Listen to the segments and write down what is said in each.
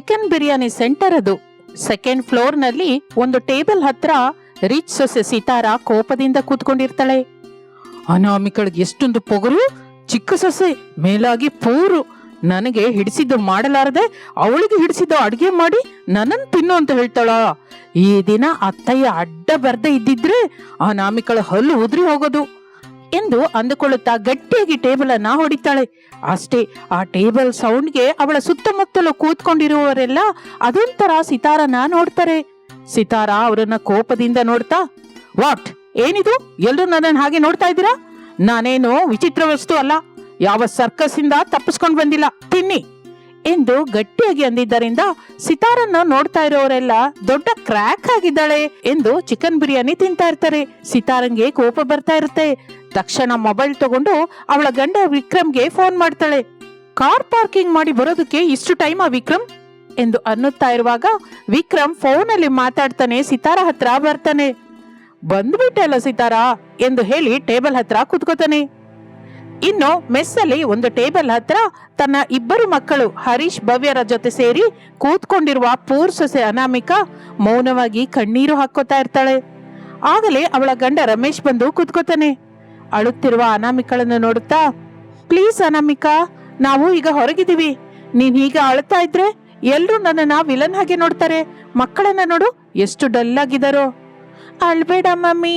Chicken biryani centre ಅದು. Second ಫ್ಲೋರ್ನಲ್ಲಿ ಒಂದು ಟೇಬಲ್ ಹತ್ರ ರಿಚ್ ಸೊಸೆ ಸಿತಾರ ಕೋಪದಿಂದ ಕೂತ್ಕೊಂಡಿರ್ತಾಳೆ. ಅನಾಮಿಕಳಿಗೆ ಎಷ್ಟೊಂದು ಪೊಗರು, ಚಿಕ್ಕ ಸೊಸೆ ಮೇಲಾಗಿ ಪೂರು. ನನಗೆ ಹಿಡಿಸಿದ್ದು ಮಾಡಲಾರದೆ ಅವಳಿಗೆ ಹಿಡಿಸಿದ್ದು ಅಡುಗೆ ಮಾಡಿ ನನ್ನನ್ನು ತಿನ್ನು ಅಂತ ಹೇಳ್ತಾಳ. ಈ ದಿನ ಅತ್ತಯ್ಯ ಅಡ್ಡ ಬರ್ದೇ ಇದ್ದಿದ್ರೆ ಆ ನಾಮಿಕಳ ಹಲ್ಲು ಉದ್ರಿ ಹೋಗೋದು. ಎಂದು ಅಂದುಕೊಳ್ಳುತ್ತಾ ಗಟ್ಟಿಯಾಗಿ ಟೇಬಲ್ ಅನ್ನ ಹೊಡಿತಾಳೆ. ಅಷ್ಟೇ, ಆ ಟೇಬಲ್ ಸೌಂಡ್ಗೆ ಅವಳ ಸುತ್ತಮುತ್ತಲು ಕೂತ್ಕೊಂಡಿರುವವರೆಲ್ಲ ಅದೊಂಥರ ಸಿತಾರನ ನೋಡ್ತಾರೆ. ಸಿತಾರ ಅವರನ್ನ ಕೋಪದಿಂದ ನೋಡ್ತಾ, ವಾಟ್? ಏನಿದು? ಎಲ್ಲರೂ ನನ್ನನ್ನು ಹಾಗೆ ನೋಡ್ತಾ ಇದ್ದೀರಾ? ನಾನೇನು ವಿಚಿತ್ರ ವಸ್ತು ಅಲ್ಲ. ಯಾವ ಸರ್ಕಸ್ ಇಂದ ತಪ್ಪಿಸ್ಕೊಂಡು ಬಂದಿಲ್ಲ. ತಿನ್ನಿ. ಎಂದು ಗಟ್ಟಿಯಾಗಿ ಅಂದಿದ್ದರಿಂದ ಸಿತಾರನ್ನ ನೋಡ್ತಾ ಇರೋರೆಲ್ಲ ದೊಡ್ಡ ಕ್ರ್ಯಾಕ್ ಆಗಿದ್ದಾಳೆ ಎಂದು ಚಿಕನ್ ಬಿರಿಯಾನಿ ತಿಂತಾ ಇರ್ತಾರೆ. ಸಿತಾರಂಗೆ ಕೋಪ ಬರ್ತಾ ಇರುತ್ತೆ. ತಕ್ಷಣ ಮೊಬೈಲ್ ತಗೊಂಡು ಅವಳ ಗಂಡ ವಿಕ್ರಮ್ಗೆ ಫೋನ್ ಮಾಡ್ತಾಳೆ. ಕಾರ್ ಪಾರ್ಕಿಂಗ್ ಮಾಡಿ ಬರೋದಕ್ಕೆ ಇಷ್ಟು ಟೈಮ್ ವಿಕ್ರಮ್? ಎಂದು ಅನ್ನುತ್ತಾ ಇರುವಾಗ ವಿಕ್ರಮ್ ಫೋನಲ್ಲಿ ಮಾತಾಡ್ತಾನೆ ಸಿತಾರ ಹತ್ರ ಬರ್ತಾನೆ. ಬಂದ್ಬಿಟ್ಟಲ್ಲ ಸಿತಾರ? ಎಂದು ಹೇಳಿ ಟೇಬಲ್ ಹತ್ರ ಕುತ್ಕೋತಾನೆ. ಇನ್ನು ಮೆಸ್ಸಲ್ಲಿ ಒಂದು ಟೇಬಲ್ ಹತ್ರ ತನ್ನ ಇಬ್ಬರು ಮಕ್ಕಳು ಹರೀಶ್, ಭವ್ಯರ ಜೊತೆ ಸೇರಿ ಕೂತ್ಕೊಂಡಿರುವ ಪೂರ್ ಸೊಸೆ ಅನಾಮಿಕಾ ಮೌನವಾಗಿ ಕಣ್ಣೀರು ಹಾಕೋತಾ ಇರ್ತಾಳೆ. ಆಗಲೇ ಅವಳ ಗಂಡ ರಮೇಶ್ ಬಂದು ಕೂತ್ಕೋತಾನೆ. ಅಳುತ್ತಿರುವ ಅನಾಮಿಕಳನ್ನು ನೋಡುತ್ತಾ, ಪ್ಲೀಸ್ ಅನಾಮಿಕಾ, ನಾವು ಈಗ ಹೊರಗಿದ್ದೀವಿ. ನೀನ್ ಹೀಗೆ ಅಳ್ತಾ ಇದ್ರೆ ಎಲ್ರು ನನ್ನನ್ನ ವಿಲನ್ ಹಾಗೆ ನೋಡ್ತಾರೆ. ಮಕ್ಕಳನ್ನ ನೋಡು, ಎಷ್ಟು ಡಲ್ ಆಗಿದಾರೋ ಅಳ್ಬೇಡ ಮಮ್ಮಿ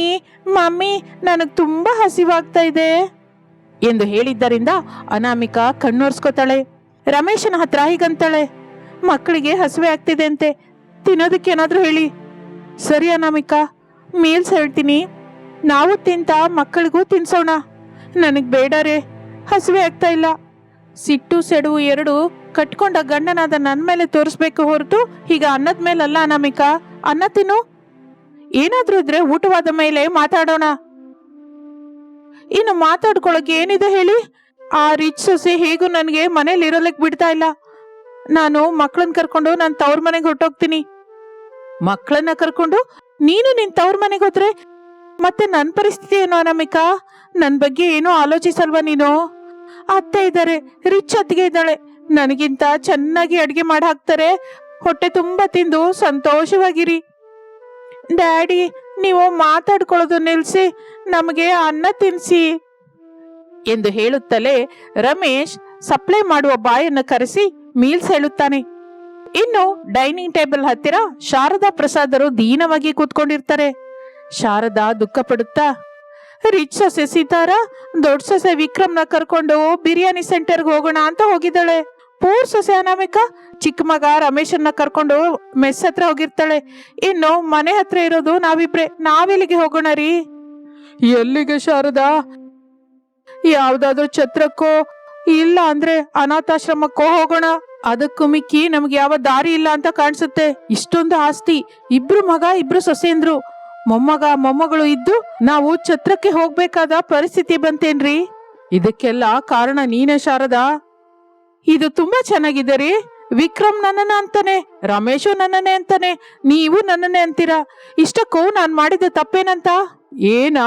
ಮಮ್ಮಿ, ನನಗ್ ತುಂಬಾ ಹಸಿವಾಗ್ತಾ ಇದೆ. ಎಂದು ಹೇಳಿದ್ದರಿಂದ ಅನಾಮಿಕಾ ಕಣ್ಣೋರ್ಸ್ಕೋತಾಳೆ. ರಮೇಶನ ಹತ್ರ ಹೀಗಂತಾಳೆ, ಮಕ್ಕಳಿಗೆ ಹಸಿವೆ ಆಗ್ತಿದೆ ಅಂತೆ, ತಿನ್ನೋದಕ್ಕೆ ಏನಾದ್ರೂ ಹೇಳಿ. ಸರಿ ಅನಾಮಿಕಾ ಮೀಲ್ಸ್ ಹೇಳ್ತೀನಿ. ನಾವು ತಿಂತ ಮಕ್ಕಳಿಗೂ ತಿನ್ಸೋಣ. ನನಗೆ ಬೇಡ ರೇ, ಹಸಿವೆ ಆಗ್ತಾ ಇಲ್ಲ. ಸಿಟ್ಟು ಸೆಡುವು ಎರಡು ಕಟ್ಕೊಂಡ ಗಂಡನಾದ ನನ್ನ ಮೇಲೆ ತೋರಿಸ್ಬೇಕು ಹೊರತು ಈಗ ಅನ್ನದ ಮೇಲಲ್ಲ ಅನಾಮಿಕಾ, ಅನ್ನ ತಿನ್ನು. ಏನಾದ್ರೂ ಇದ್ರೆ ಊಟವಾದ ಮೇಲೆ ಮಾತಾಡೋಣ. ಇನ್ನು ಮಾತಾಡ್ಕೊಳಕ್ಕೆ ಏನಿದೆ ಹೇಳಿ? ಆ ರಿಚ್ ಸೊಸೆ ಹೇಗೂ ನನಗೆ ಮನೇಲಿ ಇರೋದಕ್ಕೆ ಬಿಡ್ತಾ ಇಲ್ಲ. ನಾನು ಮಕ್ಕಳನ್ನ ಕರ್ಕೊಂಡು ನಾನು ತವ್ರ ಮನೆಗೆ ಹೊರಟೋಗ್ತೀನಿ. ಮಕ್ಕಳನ್ನ ಕರ್ಕೊಂಡು ನೀನು ನಿನ್ ತವ್ರ ಮನೆಗೆ ಹೋದ್ರೆ ಮತ್ತೆ ನನ್ನ ಪರಿಸ್ಥಿತಿ ಏನು ಅನಾಮಿಕಾ? ನನ್ನ ಬಗ್ಗೆ ಏನೂ ಆಲೋಚಿಸಲ್ವಾ ನೀನು? ಅತ್ತೆ ಇದ್ದಾರೆ ರಿಚ್ ಅತ್ತಿಗೆ ಇದ್ದಾಳೆ. ನನಗಿಂತ ಚೆನ್ನಾಗಿ ಅಡುಗೆ ಮಾಡಿ ಹಾಕ್ತಾರೆ. ಹೊಟ್ಟೆ ತುಂಬ ತಿಂದು ಸಂತೋಷವಾಗಿರಿ. ಡ್ಯಾಡಿ, ನೀವು ಮಾತಾಡ್ಕೊಳ್ಳೋದು ನಿಲ್ಲಿಸಿ ನಮಗೆ ಅನ್ನ ತಿನ್ಸಿ. ಎಂದು ಹೇಳುತ್ತಲೇ ರಮೇಶ್ ಸಪ್ಲೈ ಮಾಡುವ ಬಾಯನ್ನು ಕರೆಸಿ ಮೀಲ್ಸ್ ಹೇಳುತ್ತಾನೆ. ಇನ್ನು ಡೈನಿಂಗ್ ಟೇಬಲ್ ಹತ್ತಿರ ಶಾರದಾ ಪ್ರಸಾದರು ದೀನವಾಗಿ ಕೂತ್ಕೊಂಡಿರ್ತಾರೆ. ಶಾರದಾ ದುಃಖ ಪಡುತ್ತಾ ರಿಚ್ ಸೊಸೆ ಸೀತಾರ, ದೊಡ್ಡ ಸೊಸೆ ವಿಕ್ರಮ್ನ ಕರ್ಕೊಂಡು ಬಿರಿಯಾನಿ ಸೆಂಟರ್ಗೆ ಹೋಗೋಣ ಅಂತ ಹೋಗಿದ್ದಾಳೆ. ಪೂರ್ ಸೊಸೆ ಅನಾಮಿಕ ಚಿಕ್ಕ ಮಗ ರಮೇಶನ್ನ ಕರ್ಕೊಂಡು ಮೆಸ್ ಹತ್ರ ಹೋಗಿರ್ತಾಳೆ. ಇನ್ನು ಮನೆ ಹತ್ರ ಇರೋದು ನಾವಿಬ್ರೆ, ನಾವೆಲ್ಲಿಗೆ ಹೋಗೋಣ ರೀ? ಎಲ್ಲಿಗೆ ಶಾರದಾ? ಯಾವ್ದಾದ್ರು ಛತ್ರಕ್ಕೋ, ಇಲ್ಲ ಅಂದ್ರೆ ಅನಾಥಾಶ್ರಮಕ್ಕೋ ಹೋಗೋಣ. ಅದಕ್ಕೂ ಮಿಕ್ಕಿ ನಮ್ಗೆ ಯಾವ ದಾರಿ ಇಲ್ಲ ಅಂತ ಕಾಣಿಸುತ್ತೆ. ಇಷ್ಟೊಂದು ಆಸ್ತಿ. ಇಬ್ರು ಮಗ, ಇಬ್ರು ಸೊಸೆಂದ್ರು. ಮೊಮ್ಮಗ, ಮೊಮ್ಮಗಳು ಇದ್ದು ನಾವು ಛತ್ರಕ್ಕೆ ಹೋಗ್ಬೇಕಾದ ಪರಿಸ್ಥಿತಿ ಬಂತೇನ್ರಿ? ಇದಕ್ಕೆಲ್ಲ ಕಾರಣ ನೀನೇ ಶಾರದಾ? ಇದು ತುಂಬಾ ಚೆನ್ನಾಗಿದೆ ರೀ. ವಿಕ್ರಮ್ ನನ್ನನ್ನ ಅಂತಾನೆ, ರಮೇಶು ನನ್ನನೆ ಅಂತಾನೆ, ನೀವು ನನ್ನನೆ ಅಂತೀರಾ? ಇಷ್ಟಕ್ಕೂ ನಾನು ಮಾಡಿದ ತಪ್ಪೇನಂತ? ಏನಾ,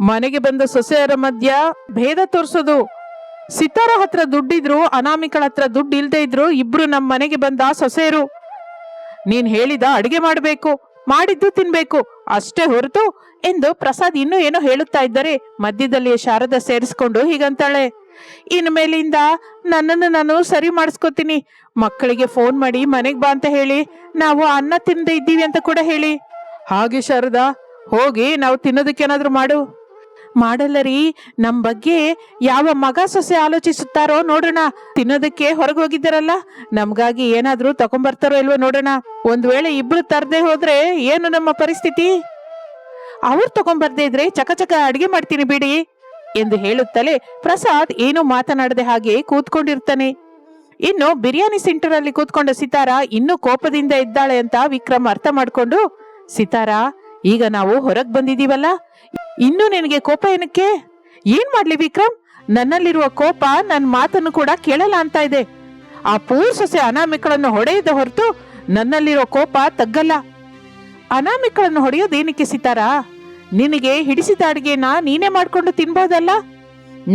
ಮನೆಗೆ ಬಂದ ಸೊಸೆಯರ ಮಧ್ಯ ಭೇದ ತೋರಿಸೋದು? ಸಿತಾರ ಹತ್ರ ದುಡ್ಡಿದ್ರು, ಅನಾಮಿಕಳ ಹತ್ರ ದುಡ್ಡು ಇಲ್ದೇ ಇದ್ರು, ಇಬ್ರು ನಮ್ಮ ಮನೆಗೆ ಬಂದ ಸೊಸೆಯರು. ನೀನ್ ಹೇಳಿದ ಅಡಿಗೆ ಮಾಡಬೇಕು, ಮಾಡಿದ್ದು ತಿನ್ಬೇಕು ಅಷ್ಟೇ ಹೊರತು ಎಂದು ಪ್ರಸಾದ್ ಇನ್ನೂ ಏನೋ ಹೇಳುತ್ತಾ ಇದ್ದರೆ ಮಧ್ಯದಲ್ಲಿ ಶಾರದಾ ಸೇರಿಸ್ಕೊಂಡು ಹೀಗಂತಾಳೆ. ಇನ್ ಮೇಲಿಂದ ನನ್ನನ್ನು ನಾನು ಸರಿ ಮಾಡಿಸ್ಕೊತೀನಿ. ಮಕ್ಕಳಿಗೆ ಫೋನ್ ಮಾಡಿ ಮನೆಗೆ ಬಾ ಅಂತ ಹೇಳಿ. ನಾವು ಅನ್ನ ತಿಂದೇ ಇದ್ದೀವಿ ಅಂತ ಕೂಡ ಹೇಳಿ. ಹಾಗೆ ಶಾರದಾ, ಹೋಗಿ ನಾವು ತಿನ್ನೋದಕ್ಕೇನಾದ್ರೂ ಮಾಡು. ಮಾಡಲ್ಲ ರೀ ನಮ್ ಬಗ್ಗೆ ಯಾವ ಮಗ ಸೊಸೆ ಆಲೋಚಿಸುತ್ತಾರೋ ನೋಡೋಣ. ತಿನ್ನೋದಕ್ಕೆ ಹೊರಗೆ ಹೋಗಿದ್ದಾರಲ್ಲ? ನಮಗಾಗಿ ಏನಾದ್ರೂ ತಗೊಂಬರ್ತಾರೋ ಇಲ್ವೋ ನೋಡೋಣ. ಒಂದ್ ವೇಳೆ ಇಬ್ರು ತರದೆ ಹೋದ್ರೆ ಏನು ನಮ್ಮ ಪರಿಸ್ಥಿತಿ? ಅವ್ರು ತಗೊಂಬರ್ದೇ ಇದ್ರೆ ಚಕಚಕ ಅಡಿಗೆ ಮಾಡ್ತೀನಿ ಬಿಡಿ ಎಂದು ಹೇಳುತ್ತಲೇ ಪ್ರಸಾದ್ ಏನು ಮಾತನಾಡದೆ ಹಾಗೆ ಕೂತ್ಕೊಂಡಿರ್ತಾನೆ. ಇನ್ನು ಬಿರಿಯಾನಿ ಸೆಂಟರ್ ಅಲ್ಲಿ ಕೂತ್ಕೊಂಡ ಸಿತಾರ ಇನ್ನೂ ಕೋಪದಿಂದ ಇದ್ದಾಳೆ ಅಂತ ವಿಕ್ರಮ್ ಅರ್ಥ ಮಾಡ್ಕೊಂಡು, ಸಿತಾರ, ಈಗ ನಾವು ಹೊರಗ್ ಬಂದಿದೀವಲ್ಲ? ಇನ್ನು ನಿನಗೆ ಕೋಪ ಏನಕ್ಕೆ? ಏನ್ ಮಾಡ್ಲಿ ವಿಕ್ರಮ್? ನನ್ನಲ್ಲಿರುವ ಕೋಪ ನನ್ನ ಮಾತನ್ನು ಕೂಡ ಕೇಳಲ್ಲ ಅಂತ ಇದೆ. ಆ ಪೂರ್ ಸೊಸೆ ಅನಾಮಿಕಳನ್ನು ಹೊಡೆಯದ ಹೊರತು ನನ್ನಲ್ಲಿರೋ ಕೋಪ ತಗ್ಗಲ್ಲ. ಅನಾಮಿಕಳನ್ನು ಹೊಡೆಯೋದೇನಕ್ಕೆ ಸಿತಾರ? ನಿನಗೆ ಹಿಡಿಸಿದ ಅಡಿಗೆನ ನೀನೇ ಮಾಡ್ಕೊಂಡು ತಿನ್ಬೋದಲ್ಲ?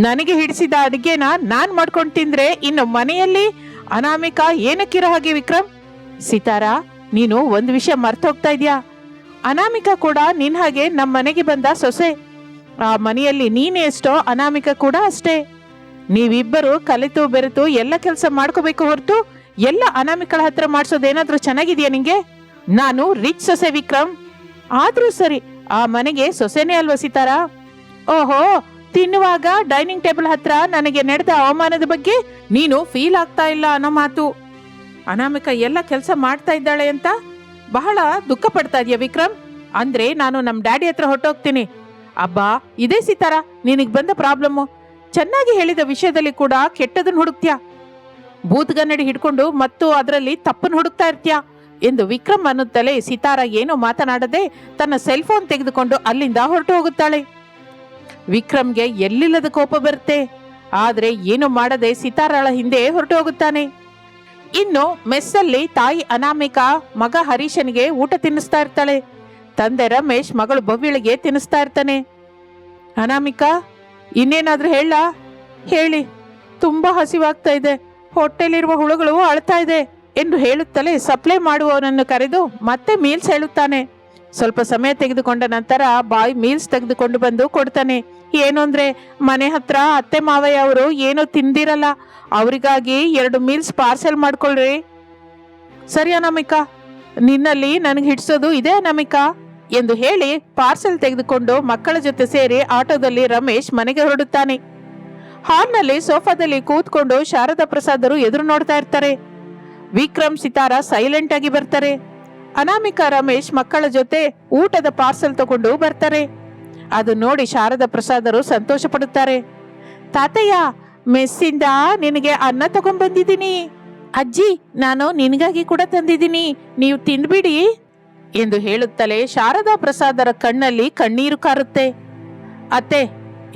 ನನಗೆ ಹಿಡಿಸಿದ ಅಡಿಗೆನ ನಾನ್ ಮಾಡ್ಕೊಂಡು ತಿಂದ್ರೆ ಇನ್ನು ಮನೆಯಲ್ಲಿ ಅನಾಮಿಕ ಏನಕ್ಕಿರೋ ಹಾಗೆ ವಿಕ್ರಮ್? ಸಿತಾರಾ, ನೀನು ಒಂದು ವಿಷಯ ಮರ್ತೋಗ್ತಾ ಇದ್ಯಾ? ಅನಾಮಿಕಾ ಕೂಡ ನಿನ್ ಹಾಗೆ ನಮ್ಮ ಮನೆಗೆ ಬಂದ ಸೊಸೆ. ಆ ಮನೆಯಲ್ಲಿ ನೀನೇ ಎಷ್ಟೋ ಅನಾಮಿಕ ಕೂಡ ಅಷ್ಟೇ. ನೀವಿಬ್ಬರು ಕಲಿತು ಬೆರೆತು ಎಲ್ಲ ಕೆಲಸ ಮಾಡ್ಕೋಬೇಕು ಹೊರತು ಎಲ್ಲ ಅನಾಮಿಕಳ ಹತ್ರ ಮಾಡಿಸೋದೇನಾದ್ರೂ ಚೆನ್ನಾಗಿದೆಯಾ ನಿಂಗೆ? ನಾನು ರಿಚ್ ಸೊಸೆ ವಿಕ್ರಮ್. ಆದ್ರೂ ಸರಿ, ಆ ಮನೆಗೆ ಸೊಸೆನೇ ಅಲ್ವಾ ಸೀತಾರ? ಓಹೋ, ತಿನ್ನುವಾಗ ಡೈನಿಂಗ್ ಟೇಬಲ್ ಹತ್ರ ನನಗೆ ನಡೆದ ಅವಮಾನದ ಬಗ್ಗೆ ನೀನು ಫೀಲ್ ಆಗ್ತಾ ಇಲ್ಲ ಅನ್ನೋ ಮಾತು. ಅನಾಮಿಕ ಎಲ್ಲ ಕೆಲಸ ಮಾಡ್ತಾ ಇದ್ದಾಳೆ ಅಂತ ಬಹಳ ದುಃಖ ಪಡ್ತಾ ಇದೆಯಾ ವಿಕ್ರಮ್. ಅಂದ್ರೆ ನಾನು ನಮ್ಮ ಡ್ಯಾಡಿ ಹತ್ರ ಹೊಟ್ಟೋಗ್ತೀನಿ ಅಬ್ಬಾ, ಇದೇ ಸಿತಾರ? ನಿನಗೆ ಬಂದ ಪ್ರಾಬ್ಲಮ್ಮು? ಚೆನ್ನಾಗಿ ಹೇಳಿದ ವಿಷಯದಲ್ಲಿ ಕೂಡ ಕೆಟ್ಟದನ್ನ ಹುಡುಕ್ತ್ಯಾ? ಬೂತ್ಗನ್ನಡಿ ಹಿಡ್ಕೊಂಡು ಮತ್ತು ಅದರಲ್ಲಿ ತಪ್ಪನ್ನು ಹುಡುಕ್ತಾ ಇರ್ತ್ಯಾ? ಎಂದು ವಿಕ್ರಮ್ ಅನ್ನುತ್ತಲೇ ಸಿತಾರ ಏನೋ ಮಾತನಾಡದೆ ತನ್ನ ಸೆಲ್ ಫೋನ್ ತೆಗೆದುಕೊಂಡು ಅಲ್ಲಿಂದ ಹೊರಟು ಹೋಗುತ್ತಾಳೆ. ವಿಕ್ರಮ್ಗೆ ಎಲ್ಲಿಲ್ಲದ ಕೋಪ ಬರುತ್ತೆ? ಆದರೆ ಏನು ಮಾಡದೆ ಸಿತಾರಳ ಹಿಂದೆ ಹೊರಟು ಹೋಗುತ್ತಾನೆ. ಇನ್ನು ಮೆಸ್ಸಲ್ಲಿ ತಾಯಿ ಅನಾಮಿಕಾ ಮಗ ಹರೀಶನಿಗೆ ಊಟ ತಿನ್ನಿಸ್ತಾ ಇರ್ತಾಳೆ. ತಂದೆ ರಮೇಶ್ ಮಗಳು ಭವ್ಯಳಿಗೆ ತಿನ್ನಿಸ್ತಾ ಇರ್ತಾನೆ. ಅನಾಮಿಕಾ, ಇನ್ನೇನಾದ್ರೂ ಹೇಳ? ಹೇಳಿ. ತುಂಬಾ ಹಸಿವಾಗ್ತಾ ಇದೆ. ಹೊಟ್ಟೆಲಿರುವ ಹುಳುಗಳು ಅಳ್ತಾ ಇದೆ ಎಂದು ಹೇಳುತ್ತಲೇ ಸಪ್ಲೈ ಮಾಡುವವನನ್ನು ಕರೆದು ಮತ್ತೆ ಮೀಲ್ಸ್ ಹೇಳುತ್ತಾನೆ. ಸ್ವಲ್ಪ ಸಮಯ ತೆಗೆದುಕೊಂಡ ನಂತರ ಬಾಯ್ ಮೀಲ್ಸ್ ತೆಗೆದುಕೊಂಡು ಬಂದು ಕೊಡ್ತಾನೆ. ಏನು ಅಂದ್ರೆ, ಮನೆ ಹತ್ರ ಅತ್ತೆ ಮಾವಯ್ಯ ಅವರು ಏನೂ ತಿಂದಿರಲ್ಲ. ಅವರಿಗಾಗಿ ಎರಡು ಮೀಲ್ಸ್ ಪಾರ್ಸೆಲ್ ಮಾಡ್ಕೊಳ್ರಿ. ಸರಿ ಅನಾಮಿಕಾ, ನಿನ್ನಲ್ಲಿ ನನಗೆ ಹಿಡ್ಸೋದು ಇದೆ ಅನಾಮಿಕಾ ಎಂದು ಹೇಳಿ ಪಾರ್ಸೆಲ್ ತೆಗೆದುಕೊಂಡು ಮಕ್ಕಳ ಜೊತೆ ಸೇರಿ ಆಟೋದಲ್ಲಿ ರಮೇಶ್ ಮನೆಗೆ ಹೊರಡುತ್ತಾನೆ. ಹಾಲ್ನಲ್ಲಿ ಸೋಫಾದಲ್ಲಿ ಕೂತ್ಕೊಂಡು ಶಾರದಾ ಪ್ರಸಾದರು ಎದುರು ನೋಡ್ತಾ ಇರ್ತಾರೆ. ವಿಕ್ರಮ್, ಸಿತಾರ ಸೈಲೆಂಟ್ ಆಗಿ ಬರ್ತಾರೆ. ಅನಾಮಿಕಾ ರಮೇಶ್ ಮಕ್ಕಳ ಜೊತೆ ಊಟದ ಪಾರ್ಸೆಲ್ ತಗೊಂಡು ಬರ್ತಾರೆ. ಅದು ನೋಡಿ ಶಾರದಾ ಪ್ರಸಾದರು ಸಂತೋಷ ಪಡುತ್ತಾರೆ. ತಾತಯ್ಯ, ಮೆಸ್ಸಿಂದ ನಿನಗೆ ಅನ್ನ ತಗೊಂಡ್ಬಂದಿದ್ದೀನಿ. ಅಜ್ಜಿ, ನಾನು ನಿನಗಾಗಿ ಕೂಡ ತಂದಿದ್ದೀನಿ. ನೀವು ತಿಂದ್ಬಿಡಿ ಎಂದು ಹೇಳುತ್ತಲೇ ಶಾರದಾ ಪ್ರಸಾದರ ಕಣ್ಣಲ್ಲಿ ಕಣ್ಣೀರು ಕಾರುತ್ತೆ. ಅತ್ತೆ,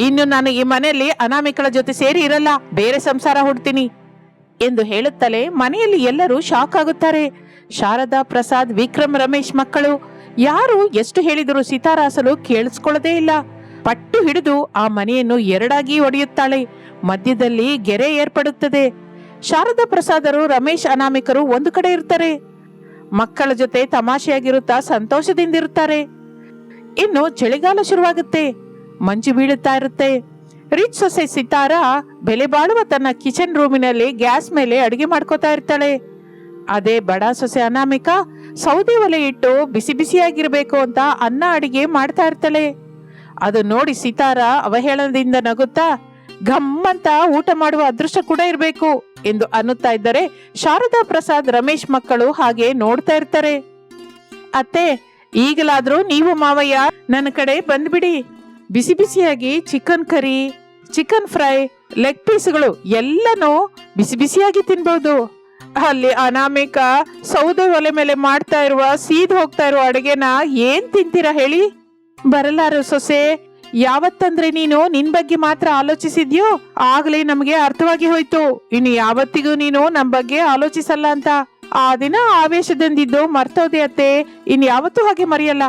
ಇನ್ನು ನಾನು ಈ ಮನೆಯಲ್ಲಿ ಅನಾಮಿಕಳ ಜೊತೆ ಸೇರಿ ಇರಲ್ಲ, ಬೇರೆ ಸಂಸಾರ ಹುಡ್ತೀನಿ ಎಂದು ಹೇಳುತ್ತಲೇ ಮನೆಯಲ್ಲಿ ಎಲ್ಲರೂ ಶಾಕ್ ಆಗುತ್ತಾರೆ. ಶಾರದಾ ಪ್ರಸಾದ್, ವಿಕ್ರಮ್, ರಮೇಶ್ ಮಕ್ಕಳು. ಯಾರು ಎಷ್ಟು ಹೇಳಿದರೂ ಸೀತಾರಾಸಲು ಕೇಳಿಸ್ಕೊಳ್ಳದೇ ಇಲ್ಲ. ಪಟ್ಟು ಹಿಡಿದು ಆ ಮನೆಯನ್ನು ಎರಡಾಗಿ ಒಡೆಯುತ್ತಾಳೆ. ಮಧ್ಯದಲ್ಲಿ ಗೆರೆ ಏರ್ಪಡುತ್ತದೆ. ಶಾರದಾ ಪ್ರಸಾದರು, ರಮೇಶ್ ಅನಾಮಿಕರು ಒಂದು ಕಡೆ ಇರ್ತಾರೆ. ಮಕ್ಕಳ ಜೊತೆ ತಮಾಷೆಯಾಗಿರುತ್ತಾ ಸಂತೋಷದಿಂದಿರುತ್ತಾರೆ. ಇನ್ನು ಚಳಿಗಾಲ ಶುರುವಾಗುತ್ತೆ. ಮಂಜು ಬೀಳುತ್ತಾ ಇರುತ್ತೆ. ರಿಚ್ ಸೊಸೆ ಸಿತಾರ ಬೆಲೆ ಬಾಳುವ ತನ್ನ ಕಿಚನ್ ರೂಮಿನಲ್ಲಿ ಗ್ಯಾಸ್ ಮೇಲೆ ಅಡುಗೆ ಮಾಡ್ಕೋತಾ ಇರ್ತಾಳೆ. ಅದೇ ಬಡ ಸೊಸೆ ಅನಾಮಿಕಾ ಸೌದೆ ಒಲೆ ಇಟ್ಟು ಬಿಸಿ ಬಿಸಿಯಾಗಿರ್ಬೇಕು ಅಂತ ಅನ್ನ ಅಡಿಗೆ ಮಾಡ್ತಾ ಇರ್ತಾಳೆ. ಅದು ನೋಡಿ ಸಿತಾರ ಅವಹೇಳನದಿಂದ ನಗುತ್ತಾ ಗಮ್ಮಂತ ಊಟ ಮಾಡುವ ಅದೃಷ್ಟ ಕೂಡ ಇರಬೇಕು ಎಂದು ಅನ್ನುತ್ತಾ ಇದ್ದರೆ ಶಾರದಾ ಪ್ರಸಾದ್ ರಮೇಶ್ ಮಕ್ಕಳು ಹಾಗೆ ನೋಡ್ತಾ ಇರ್ತಾರೆ. ಅತ್ತೆ, ಈಗಲಾದ್ರೂ ನೀವು ಮಾವಯ್ಯ ನನ್ನ ಕಡೆ ಬಂದ್ಬಿಡಿ. ಬಿಸಿ ಬಿಸಿಯಾಗಿ chicken curry, chicken fry, leg ಪೀಸ್ಗಳು ಎಲ್ಲನೂ ಬಿಸಿ ಬಿಸಿಯಾಗಿ ತಿನ್ಬಹುದು ಅಲ್ಲಿ ಅನಾಮಿಕ ಸೌದೆ ಒಲೆ ಮೇಲೆ ಮಾಡ್ತಾ ಇರುವ, ಸೀದ್ ಹೋಗ್ತಾ ಇರುವ ಅಡುಗೆನ ಏನ್ ತಿಂತೀರಾ ಹೇಳಿ? ಬರಲಾರು ಸೊಸೆ, ಯಾವತ್ತಂದ್ರೆ ನೀನು ನಿನ್ ಬಗ್ಗೆ ಮಾತ್ರ ಆಲೋಚಿಸಿದ್ಯೋ, ಆಗ್ಲೇ ನಮ್ಗೆ ಅರ್ಥವಾಗಿ ಹೋಯ್ತು. ಇನ್ನು ಯಾವತ್ತಿಗೂ ನೀನು ನಮ್ ಬಗ್ಗೆ ಆಲೋಚಿಸಲ್ಲ ಅಂತ. ಆ ದಿನ ಆವೇಶದಿಂದಿದ್ದು ಮರ್ತೋದೆ ಅತ್ತೆ ಇನ್ ಯಾವತ್ತೂ ಹಾಗೆ ಮರೆಯಲ್ಲ.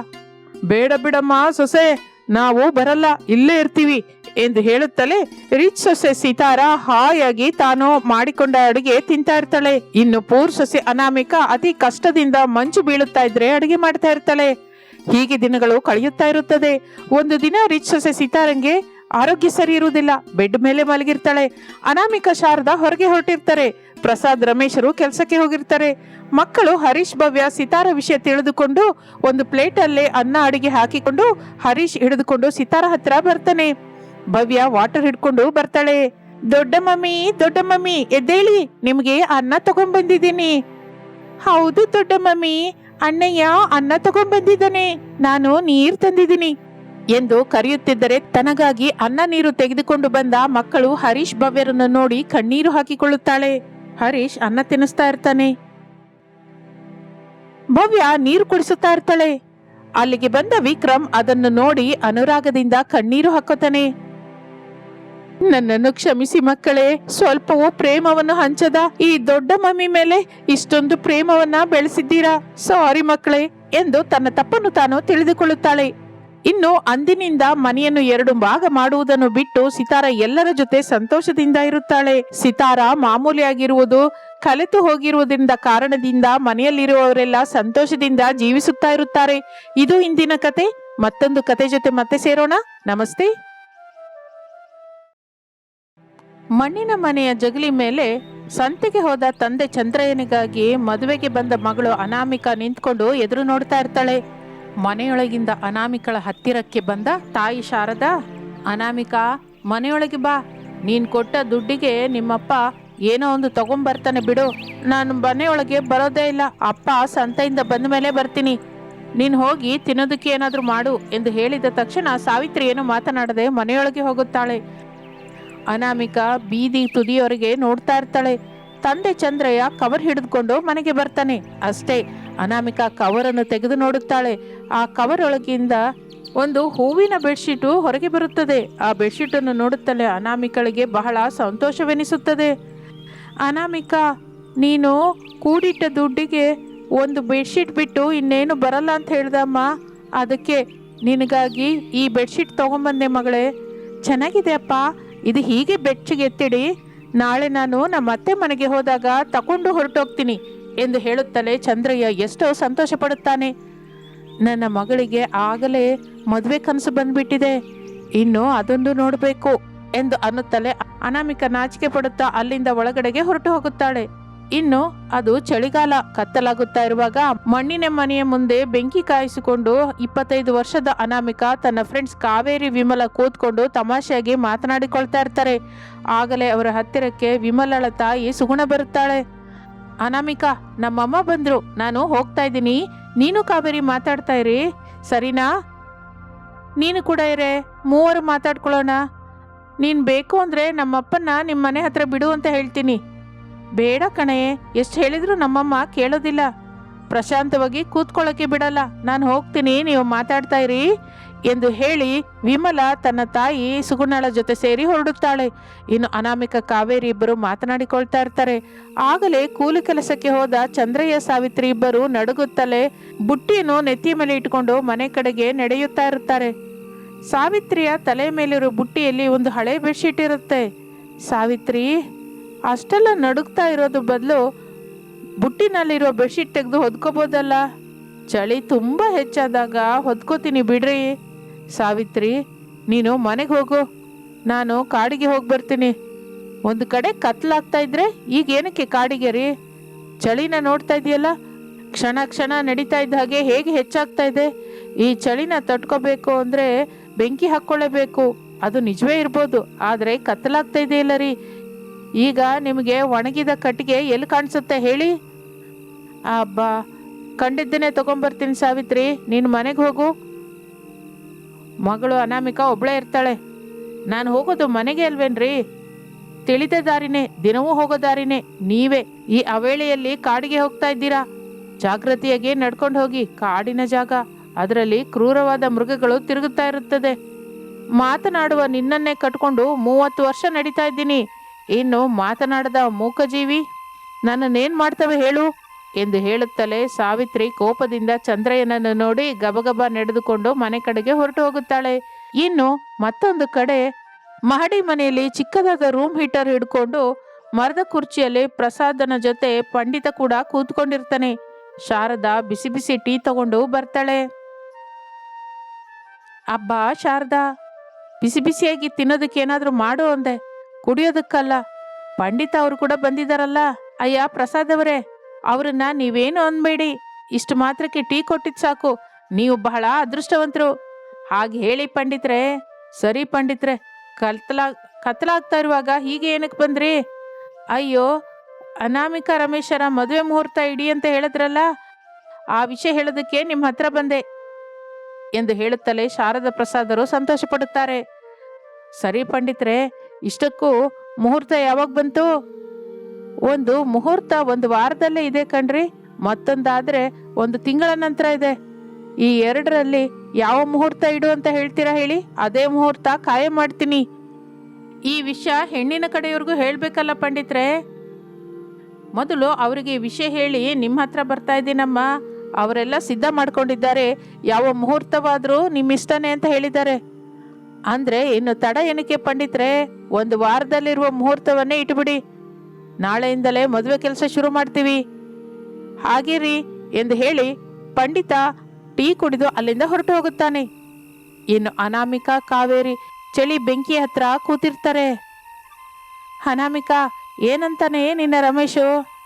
ಬೇಡ ಬಿಡಮ್ಮ ಸೊಸೆ ನಾವು ಬರಲ್ಲ, ಇಲ್ಲೇ ಇರ್ತೀವಿ ಎಂದು ಹೇಳುತ್ತಲೇ ರಿಚ್ ಸೊಸೆ ಸಿತಾರ ಹಾಯಾಗಿ ತಾನು ಮಾಡಿಕೊಂಡ ಅಡುಗೆ ತಿಂತಾ ಇರ್ತಾಳೆ. ಇನ್ನು ಪೂರ್ ಸೊಸೆ ಅನಾಮಿಕ ಅತಿ ಕಷ್ಟದಿಂದ ಮಂಚು ಬೀಳುತ್ತಾ ಇದ್ರೆ ಅಡುಗೆ ಮಾಡ್ತಾ ಇರ್ತಾಳೆ. ಹೀಗೆ ದಿನಗಳು ಕಳೆಯುತ್ತಾ ಇರುತ್ತದೆ. ಒಂದು ದಿನ ರಿಚ್ ಸೊಸೆ ಸಿತಾರಂಗೆ ಆರೋಗ್ಯ ಸರಿ ಇರುವುದಿಲ್ಲ, ಬೆಡ್ ಮೇಲೆ ಮಲಗಿರ್ತಾಳೆ. ಅನಾಮಿಕ ಶಾರದಾ ಹೊರಗೆ ಹೊರಟಿರ್ತಾರೆ. ಪ್ರಸಾದ್ ರಮೇಶರು ಕೆಲಸಕ್ಕೆ ಹೋಗಿರ್ತಾರೆ. ಮಕ್ಕಳು ಹರೀಶ್, ಭವ್ಯ, ಸಿತಾರ ವಿಷಯ ತಿಳಿದುಕೊಂಡು ಒಂದು ಪ್ಲೇಟ್ ಅಲ್ಲೇ ಅನ್ನ ಅಡಿಗೆ ಹಾಕಿಕೊಂಡು ಹರೀಶ್ ಹಿಡಿದುಕೊಂಡು ಸಿತಾರ ಹತ್ರ ಬರ್ತಾನೆ. ಭವ್ಯ ವಾಟರ್ ಹಿಡ್ಕೊಂಡು ಬರ್ತಾಳೆ. ದೊಡ್ಡ ಮಮ್ಮಿ ದೊಡ್ಡ ಮಮ್ಮಿ, ಎದ್ದೇಳಿ, ನಿಮ್ಗೆ ಅನ್ನ ತಗೊಂಡ್ ಬಂದಿದ್ದೀನಿ ಹೌದು ದೊಡ್ಡ ಮಮ್ಮಿ, ಅಣ್ಣಯ್ಯ ಅನ್ನ ತಗೊಂಡ್ ಬಂದಿದ್ದಾನೆ ನಾನು ನೀರ್ ತಂದಿದ್ದೀನಿ. ಎಂದು ಕರೆಯುತ್ತಿದ್ದರೆ ತನಗಾಗಿ ಅನ್ನ ನೀರು ತೆಗೆದುಕೊಂಡು ಬಂದ ಮಕ್ಕಳು ಹರೀಶ್ ಭವ್ಯರನ್ನು ನೋಡಿ ಕಣ್ಣೀರು ಹಾಕಿಕೊಳ್ಳುತ್ತಾಳೆ. ಹರೀಶ್ ಅನ್ನ ತಿನ್ನಿಸ್ತಾ ಇರ್ತಾನೆ. ಭವ್ಯ ನೀರು ಕುಡಿಸುತ್ತಾ ಇರ್ತಾಳೆ. ಅಲ್ಲಿಗೆ ಬಂದ ವಿಕ್ರಮ್ ಅದನ್ನು ನೋಡಿ ಅನುರಾಗದಿಂದ ಕಣ್ಣೀರು ಹಾಕೋತಾನೆ ನನ್ನನ್ನು ಕ್ಷಮಿಸಿ ಮಕ್ಕಳೇ, ಸ್ವಲ್ಪವೂ ಪ್ರೇಮವನ್ನು ಹಂಚದ ಈ ದೊಡ್ಡ ಮಮ್ಮಿ ಮೇಲೆ ಇಷ್ಟೊಂದು ಪ್ರೇಮವನ್ನ ಬೆಳೆಸಿದ್ದೀರಾ? ಸಾರಿ ಮಕ್ಕಳೇ ಎಂದು ತನ್ನ ತಪ್ಪನ್ನು ತಾನು ತಿಳಿದುಕೊಳ್ಳುತ್ತಾಳೆ. ಇನ್ನು ಅಂದಿನಿಂದ ಮನೆಯನ್ನು ಎರಡು ಭಾಗ ಮಾಡುವುದನ್ನು ಬಿಟ್ಟು ಸಿತಾರ ಎಲ್ಲರ ಜೊತೆ ಸಂತೋಷದಿಂದ ಇರುತ್ತಾಳೆ. ಸಿತಾರ ಮಾಮೂಲಿಯಾಗಿರುವುದು, ಕಲೆತು ಹೋಗಿರುವುದರಿಂದ ಕಾರಣದಿಂದ ಮನೆಯಲ್ಲಿರುವವರೆಲ್ಲ ಸಂತೋಷದಿಂದ ಜೀವಿಸುತ್ತಾ ಇರುತ್ತಾರೆ. ಇದು ಇಂದಿನ ಕತೆ. ಮತ್ತೊಂದು ಕತೆ ಜೊತೆ ಮತ್ತೆ ಸೇರೋಣ. ನಮಸ್ತೆ. ಮಣ್ಣಿನ ಮನೆಯ ಜಗಲಿ ಮೇಲೆ ಸಂತೆಗೆ ಹೋದ ತಂದೆ ಚಂದ್ರಯ್ಯನಿಗಾಗಿ ಮದುವೆಗೆ ಬಂದ ಮಗಳು ಅನಾಮಿಕಾ ನಿಂತ್ಕೊಂಡು ಎದುರು ನೋಡ್ತಾ ಇರ್ತಾಳೆ. ಮನೆಯೊಳಗಿಂದ ಅನಾಮಿಕಳ ಹತ್ತಿರಕ್ಕೆ ಬಂದ ತಾಯಿ ಶಾರದಾ, ಅನಾಮಿಕಾ, ಮನೆಯೊಳಗೆ ಬಾ. ನೀನ್ ಕೊಟ್ಟ ದುಡ್ಡಿಗೆ ನಿಮ್ಮಪ್ಪ ಏನೋ ಒಂದು ತಗೊಂಬರ್ತಾನೆ ಬಿಡು. ನಾನು ಮನೆಯೊಳಗೆ ಬರೋದೇ ಇಲ್ಲ. ಅಪ್ಪ ಸಂತೆಯಿಂದ ಬಂದ ಮೇಲೆ ಬರ್ತೀನಿ. ನೀನ್ ಹೋಗಿ ತಿನ್ನೋದಕ್ಕೆ ಏನಾದರೂ ಮಾಡು ಎಂದು ಹೇಳಿದ ತಕ್ಷಣ ಸಾವಿತ್ರಿ ಏನು ಮಾತನಾಡದೆ ಮನೆಯೊಳಗೆ ಹೋಗುತ್ತಾಳೆ. ಅನಾಮಿಕಾ ಬೀದಿ ತುದಿಯವರಿಗೆ ನೋಡ್ತಾ ಇರ್ತಾಳೆ. ತಂದೆ ಚಂದ್ರಯ್ಯ ಕವರ್ ಹಿಡಿದುಕೊಂಡು ಮನೆಗೆ ಬರ್ತಾನೆ. ಅಷ್ಟೇ ಅನಾಮಿಕಾ ಕವರನ್ನು ತೆಗೆದು ನೋಡುತ್ತಾಳೆ. ಆ ಕವರ್ ಒಳಗಿಂದ ಒಂದು ಹೂವಿನ ಬೆಡ್ಶೀಟು ಹೊರಗೆ ಬರುತ್ತದೆ. ಆ ಬೆಡ್ಶೀಟನ್ನು ನೋಡುತ್ತಲೇ ಅನಾಮಿಕಳಿಗೆ ಬಹಳ ಸಂತೋಷವೆನಿಸುತ್ತದೆ. ಅನಾಮಿಕಾ, ನೀನು ಕೂಡಿಟ್ಟ ದುಡ್ಡಿಗೆ ಒಂದು ಬೆಡ್ಶೀಟ್ ಬಿಟ್ಟು ಇನ್ನೇನು ಬರಲ್ಲ ಅಂತ ಹೇಳ್ದಮ್ಮ. ಅದಕ್ಕೆ ನಿನಗಾಗಿ ಈ ಬೆಡ್ಶೀಟ್ ತೊಗೊಂಬಂದೆ ಮಗಳೇ. ಚೆನ್ನಾಗಿದೆ ಅಪ್ಪ, ಇದು ಹೀಗೆ ಬೆಚ್ಚಗೆ ಎತ್ತಿಡಿ. ನಾಳೆ ನಾನು ನಮ್ಮ ಅತ್ತೆ ಮನೆಗೆ ಹೋದಾಗ ತಗೊಂಡು ಹೊರಟೋಗ್ತೀನಿ. ಎಂದು ಹೇಳುತ್ತಲೇ ಚಂದ್ರಯ್ಯ ಎಷ್ಟೋ ಸಂತೋಷ ಪಡುತ್ತಾನೆ ನನ್ನ ಮಗಳಿಗೆ ಆಗಲೇ ಮದುವೆ ಕನಸು ಬಂದ್ಬಿಟ್ಟಿದೆ. ಇನ್ನು ಅದೊಂದು ನೋಡಬೇಕು ಎಂದು ಅನ್ನುತ್ತಲೇ ಅನಾಮಿಕ ನಾಚಿಕೆ ಪಡುತ್ತಾ ಅಲ್ಲಿಂದ ಒಳಗಡೆಗೆ ಹೊರಟು ಹೋಗುತ್ತಾಳೆ. ಇನ್ನು ಅದು ಚಳಿಗಾಲ ಕತ್ತಲಾಗುತ್ತಾ ಇರುವಾಗ ಮಣ್ಣಿನ ಮನೆಯ ಮುಂದೆ ಬೆಂಕಿ ಕಾಯಿಸಿಕೊಂಡು ಇಪ್ಪತ್ತೈದು ವರ್ಷದ ಅನಾಮಿಕ ತನ್ನ ಫ್ರೆಂಡ್ಸ್ ಕಾವೇರಿ ವಿಮಲ ಕೂತ್ಕೊಂಡು ತಮಾಷೆಯಾಗಿ ಮಾತನಾಡಿಕೊಳ್ತಾ ಇರ್ತಾರೆ. ಆಗಲೇ ಅವರ ಹತ್ತಿರಕ್ಕೆ ವಿಮಲಳ ತಾಯಿ ಸುಗುಣ ಬರುತ್ತಾಳೆ. ಅನಾಮಿಕಾ, ನಮ್ಮಮ್ಮ ಬಂದ್ರು. ನಾನು ಹೋಗ್ತಾ ಇದ್ದೀನಿ. ನೀನು ಕಾವೇರಿ ಮಾತಾಡ್ತಾ ಇರಿ. ಸರಿನಾ? ನೀನು ಕೂಡ ಇರೇ. ಮೂವರು ಮಾತಾಡ್ಕೊಳ್ಳೋಣ. ನೀನು ಬೇಕು ಅಂದರೆ ನಮ್ಮಪ್ಪನ ನಿಮ್ಮ ಮನೆ ಹತ್ರ ಬಿಡು ಅಂತ ಹೇಳ್ತೀನಿ. ಬೇಡ ಕಣೆ. ಎಷ್ಟು ಹೇಳಿದ್ರು ನಮ್ಮಮ್ಮ ಕೇಳೋದಿಲ್ಲ. ಪ್ರಶಾಂತವಾಗಿ ಕೂತ್ಕೊಳ್ಳೋಕೆ ಬಿಡಲ್ಲ. ನಾನು ಹೋಗ್ತೀನಿ. ನೀವು ಮಾತಾಡ್ತಾ ಇರಿ. ಎಂದು ಹೇಳಿ ವಿಮಲ ತನ್ನ ತಾಯಿ ಸುಗುಣಳ ಜೊತೆ ಸೇರಿ ಹೊರಡುತ್ತಾಳೆ. ಇನ್ನು ಅನಾಮಿಕ ಕಾವೇರಿ ಇಬ್ಬರು ಮಾತನಾಡಿಕೊಳ್ತಾ ಇರ್ತಾರೆ. ಆಗಲೇ ಕೂಲಿ ಕೆಲಸಕ್ಕೆ ಹೋದ ಚಂದ್ರಯ್ಯ ಸಾವಿತ್ರಿ ಇಬ್ಬರು ನಡುಗುತ್ತಲೇ ಬುಟ್ಟಿಯನ್ನು ನೆತ್ತಿ ಮೇಲೆ ಇಟ್ಕೊಂಡು ಮನೆ ಕಡೆಗೆ ನಡೆಯುತ್ತಾ ಇರುತ್ತಾರೆ. ಸಾವಿತ್ರಿಯ ತಲೆ ಮೇಲಿರೋ ಬುಟ್ಟಿಯಲ್ಲಿ ಒಂದು ಹಳೆ ಬೆಡ್ಶೀಟ್ ಇರುತ್ತೆ. ಸಾವಿತ್ರಿ, ಅಷ್ಟೆಲ್ಲ ನಡುಗ್ತಾ ಇರೋದು ಬದಲು ಬುಟ್ಟಿನಲ್ಲಿರೋ ಬೆಡ್ಶೀಟ್ ತೆಗೆದು ಹೊದ್ಕೋಬೋದಲ್ಲ? ಚಳಿ ತುಂಬ ಹೆಚ್ಚಾದಾಗ ಹೊದ್ಕೋತೀನಿ ಬಿಡ್ರಿ. ಸಾವಿತ್ರಿ, ನೀನು ಮನೆಗೆ ಹೋಗು. ನಾನು ಕಾಡಿಗೆ ಹೋಗಿ ಬರ್ತೀನಿ. ಒಂದು ಕಡೆ ಕತ್ಲಾಗ್ತಾ ಇದ್ರೆ ಈಗ ಏನಕ್ಕೆ ಕಾಡಿಗೆ ರೀ? ಚಳಿನ ನೋಡ್ತಾ ಇದೆಯಲ್ಲ? ಕ್ಷಣ ಕ್ಷಣ ನಡೀತಾ ಇದ್ದ ಹಾಗೆ ಹೇಗೆ ಹೆಚ್ಚಾಗ್ತಾ ಇದೆ? ಈ ಚಳಿನ ತಡ್ಕೋಬೇಕು ಅಂದರೆ ಬೆಂಕಿ ಹಾಕ್ಕೊಳ್ಳೇಬೇಕು. ಅದು ನಿಜವೇ ಇರ್ಬೋದು. ಆದರೆ ಕತ್ತಲಾಗ್ತಾ ಇದೆಯಲ್ಲ ರೀ? ಈಗ ನಿಮಗೆ ಒಣಗಿದ ಕಟ್ಟಿಗೆ ಎಲ್ಲಿ ಕಾಣಿಸುತ್ತೆ ಹೇಳಿ? ಅಬ್ಬಾ, ಕಂಡಿದ್ದನ್ನೇ ತಗೊಂಬರ್ತೀನಿ ಸಾವಿತ್ರಿ. ನೀನು ಮನೆಗೆ ಹೋಗು. ಮಗಳು ಅನಾಮಿಕಾ ಒಬ್ಬಳೇ ಇರ್ತಾಳೆ. ನಾನು ಹೋಗೋದು ಮನೆಗೆ ಅಲ್ವೇನ್ರಿ? ತಿಳಿದ ದಾರಿನೇ, ದಿನವೂ ಹೋಗೋ ದಾರಿನೇ, ನೀವೇ ಈ ಅವೇಳೆಯಲ್ಲಿ ಕಾಡಿಗೆ ಹೋಗ್ತಾ ಇದ್ದೀರಾ? ಜಾಗೃತಿಯಾಗಿ ನಡ್ಕೊಂಡು ಹೋಗಿ ಕಾಡಿನ ಜಾಗ, ಅದರಲ್ಲಿ ಕ್ರೂರವಾದ ಮೃಗಗಳು ತಿರುಗುತ್ತಾ ಇರುತ್ತದೆ. ಮಾತನಾಡುವ ನಿನ್ನನ್ನೇ ಕಟ್ಕೊಂಡು ಮೂವತ್ತು ವರ್ಷ ನಡೀತಾ ಇದ್ದೀನಿ. ಇನ್ನು ಮಾತನಾಡದ ಮೂಕಜೀವಿ, ನನ್ನನ್ನೇನು ಮಾಡ್ತವೆ ಹೇಳು? ಎಂದು ಹೇಳುತ್ತಲೇ ಸಾವಿತ್ರಿ ಕೋಪದಿಂದ ಚಂದ್ರಯ್ಯನನ್ನು ನೋಡಿ ಗಬಗಬ ನಡೆದುಕೊಂಡು ಮನೆ ಕಡೆಗೆ ಹೊರಟು ಹೋಗುತ್ತಾಳೆ. ಇನ್ನು ಮತ್ತೊಂದು ಕಡೆ ಮಹಡಿ ಮನೆಯಲ್ಲಿ ಚಿಕ್ಕದಾದ ರೂಮ್ ಹೀಟರ್ ಹಿಡ್ಕೊಂಡು ಮರದ ಕುರ್ಚಿಯಲ್ಲಿ ಪ್ರಸಾದನ ಜೊತೆ ಪಂಡಿತ ಕೂಡ ಕೂತ್ಕೊಂಡಿರ್ತಾನೆ. ಶಾರದಾ ಬಿಸಿ ಬಿಸಿ ಟೀ ತಗೊಂಡು ಬರ್ತಾಳೆ. ಅಬ್ಬಾ ಶಾರದಾ, ಬಿಸಿ ಬಿಸಿಯಾಗಿ ತಿನ್ನೋದಕ್ಕೆ ಏನಾದರೂ ಮಾಡು ಅಂದೆ. ಕುಡಿಯೋದಕ್ಕಲ್ಲ. ಪಂಡಿತ ಅವರು ಕೂಡ ಬಂದಿದ್ದಾರಲ್ಲ. ಅಯ್ಯ ಪ್ರಸಾದ್ ಅವರೇ ಅವ್ರನ್ನ ನೀವೇನು ಅನ್ಬೇಡಿ. ಇಷ್ಟು ಮಾತ್ರಕ್ಕೆ ಟೀ ಕೊಟ್ಟಿದ್ ಸಾಕು. ನೀವು ಬಹಳ ಅದೃಷ್ಟವಂತರು. ಹಾಗೆ ಹೇಳಿ ಪಂಡಿತ್ರೆ, ಸರಿ ಪಂಡಿತ್ರೆ, ಕತ್ಲಾ, ಕತ್ಲಾಗ್ತಾ ಇರುವಾಗ ಹೀಗೆ ಏನಕ್ಕೆ ಬಂದ್ರಿ? ಅಯ್ಯೋ, ಅನಾಮಿಕಾ ರಮೇಶರ ಮದುವೆ ಮುಹೂರ್ತ ಇಡಿ ಅಂತ ಹೇಳಿದ್ರಲ್ಲ? ಆ ವಿಷಯ ಹೇಳೋದಕ್ಕೆ ನಿಮ್ಮ ಹತ್ರ ಬಂದೆ. ಎಂದು ಹೇಳುತ್ತಲೇ ಶಾರದಾ ಪ್ರಸಾದರು ಸಂತೋಷ ಪಡುತ್ತಾರೆ ಸರಿ ಪಂಡಿತ್ರೆ, ಇಷ್ಟಕ್ಕೂ ಮುಹೂರ್ತ ಯಾವಾಗ ಬಂತು? ಒಂದು ಮುಹೂರ್ತ ಒಂದು ವಾರದಲ್ಲೇ ಇದೆ ಕಣ್ರಿ. ಮತ್ತೊಂದಾದ್ರೆ ಒಂದು ತಿಂಗಳ ನಂತರ ಇದೆ. ಈ ಎರಡರಲ್ಲಿ ಯಾವ ಮುಹೂರ್ತ ಇಡು ಅಂತ ಹೇಳ್ತೀರಾ ಹೇಳಿ? ಅದೇ ಮುಹೂರ್ತ ಕಾಯ ಮಾಡ್ತೀನಿ. ಈ ವಿಷಯ ಹೆಣ್ಣಿನ ಕಡೆಯವ್ರಿಗೂ ಹೇಳಬೇಕಲ್ಲ ಪಂಡಿತ್ರೆ. ಮೊದಲು ಅವರಿಗೆ ವಿಷಯ ಹೇಳಿ ನಿಮ್ಮ ಹತ್ರ ಬರ್ತಾ ಇದ್ದೀನಮ್ಮ. ಅವರೆಲ್ಲ ಸಿದ್ಧ ಮಾಡ್ಕೊಂಡಿದ್ದಾರೆ. ಯಾವ ಮುಹೂರ್ತವಾದರೂ ನಿಮ್ಮಿಷ್ಟನೇ ಅಂತ ಹೇಳಿದ್ದಾರೆ. ಅಂದ್ರೆ ಇನ್ನು ತಡ ಏನಕ್ಕೆ ಪಂಡಿತ್ರೆ, ಒಂದು ವಾರದಲ್ಲಿರುವ ಮುಹೂರ್ತವನ್ನೇ ಇಟ್ಬಿಡಿ. ನಾಳೆಯಿಂದಲೇ ಮದುವೆ ಕೆಲಸ ಶುರು ಮಾಡ್ತೀವಿ. ಹಾಗಿರಿ ಎಂದು ಹೇಳಿ ಪಂಡಿತ ಟೀ ಕುಡಿದು ಅಲ್ಲಿಂದ ಹೊರಟು ಹೋಗುತ್ತಾನೆ. ಇನ್ನು ಅನಾಮಿಕಾ, ಕಾವೇರಿ, ಚಳಿ ಬೆಂಕಿ ಹತ್ರ ಕೂತಿರ್ತಾರೆ. ಅನಾಮಿಕಾ, ಏನಂತಾನೆ ನಿನ್ನ ರಮೇಶು?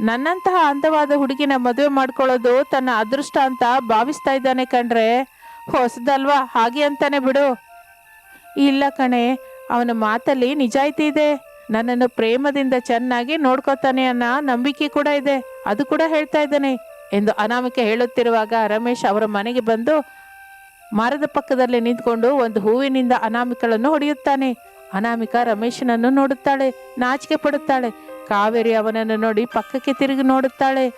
ನನ್ನಂತಹ ಅಂದವಾದ ಹುಡುಗಿನ ಮದುವೆ ಮಾಡ್ಕೊಳ್ಳೋದು ತನ್ನ ಅದೃಷ್ಟ ಅಂತ ಭಾವಿಸ್ತಾ ಇದ್ದಾನೆ ಕಣ್ರೆ. ಹೊಸದಲ್ವಾ? ಹಾಗೆ ಅಂತಾನೆ ಬಿಡು. ಇಲ್ಲ ಕಣೆ, ಅವನ ಮಾತಲ್ಲಿ ನಿಜಾಯಿತಿ ಇದೆ. ನನ್ನನ್ನು ಪ್ರೇಮದಿಂದ ಚೆನ್ನಾಗಿ ನೋಡ್ಕೋತಾನೆ ಅನ್ನೋ ನಂಬಿಕೆ ಕೂಡ ಇದೆ. ಅದು ಕೂಡ ಹೇಳ್ತಾ ಇದ್ದಾನೆ ಎಂದು ಅನಾಮಿಕೆ ಹೇಳುತ್ತಿರುವಾಗ ರಮೇಶ್ ಅವರ ಮನೆಗೆ ಬಂದು ಮರದ ಪಕ್ಕದಲ್ಲಿ ನಿಂತ್ಕೊಂಡು ಒಂದು ಹೂವಿನಿಂದ ಅನಾಮಿಕಳನ್ನು ಹೊಡೆಯುತ್ತಾನೆ. ಅನಾಮಿಕ ರಮೇಶನನ್ನು ನೋಡುತ್ತಾಳೆ, ನಾಚಿಕೆ ಪಡುತ್ತಾಳೆ, ಕಾವೇರಿ ಅವನನ್ನು ನೋಡಿ ಪಕ್ಕಕ್ಕೆ ತಿರುಗಿ ನೋಡುತ್ತಾಳೆ.